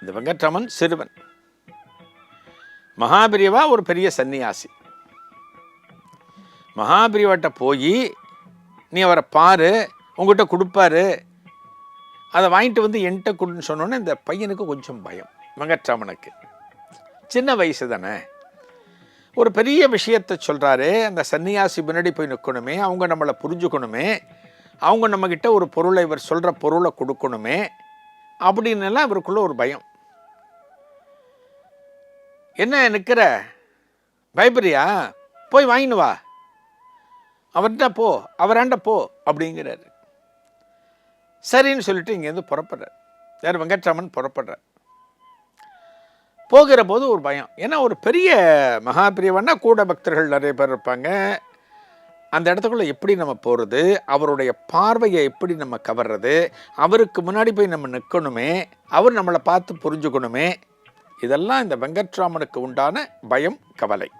இந்த வெங்கட்ரமன் சிறுவன். மகாபிரியவா ஒரு பெரிய சன்னியாசி. மகாபிரிவாட்ட போய் நீ அவரை பாரு உங்ககிட்ட கொடுப்பாரு. அதை வாங்கிட்டு வந்து என்கிட்ட கொடுன்னு சொன்னோன்னே இந்த பையனுக்கு கொஞ்சம் பயம் வெங்கட்ராமனுக்கு. சின்ன வயசு தானே. ஒரு பெரிய விஷயத்தை சொல்கிறாரு அந்த சன்னியாசி பின்னாடி போய் நிற்கணுமே அவங்க நம்மளை புரிஞ்சுக்கணுமே அவங்க நம்மக்கிட்ட ஒரு பொருளை இவர் சொல்கிற பொருளை கொடுக்கணுமே அப்படின்னுலாம் இவருக்குள்ள ஒரு பயம். என்ன நிற்கிற பயப்படுறியா? போய் வாங்கின்னு வா. அவர்கிட்ட போ அவராண்ட போ அப்படிங்கிறாரு. சரின்னு சொல்லிட்டு இங்கேருந்து புறப்படுறார். யார்? வெங்கட்ராமன் புறப்படுறார். போகிற போது ஒரு பயம். ஏன்னா ஒரு பெரிய மகா கூட பக்தர்கள் நிறைய பேர் இருப்பாங்க. அந்த இடத்துக்குள்ளே எப்படி நம்ம போகிறது அவருடைய பார்வையை எப்படி நம்ம கவர்றது? அவருக்கு முன்னாடி போய் நம்ம நிற்கணுமே அவர் நம்மளை பார்த்து புரிஞ்சுக்கணுமே? இதெல்லாம் இந்த வெங்கட்ராமனுக்கு உண்டான பயம் கவலை.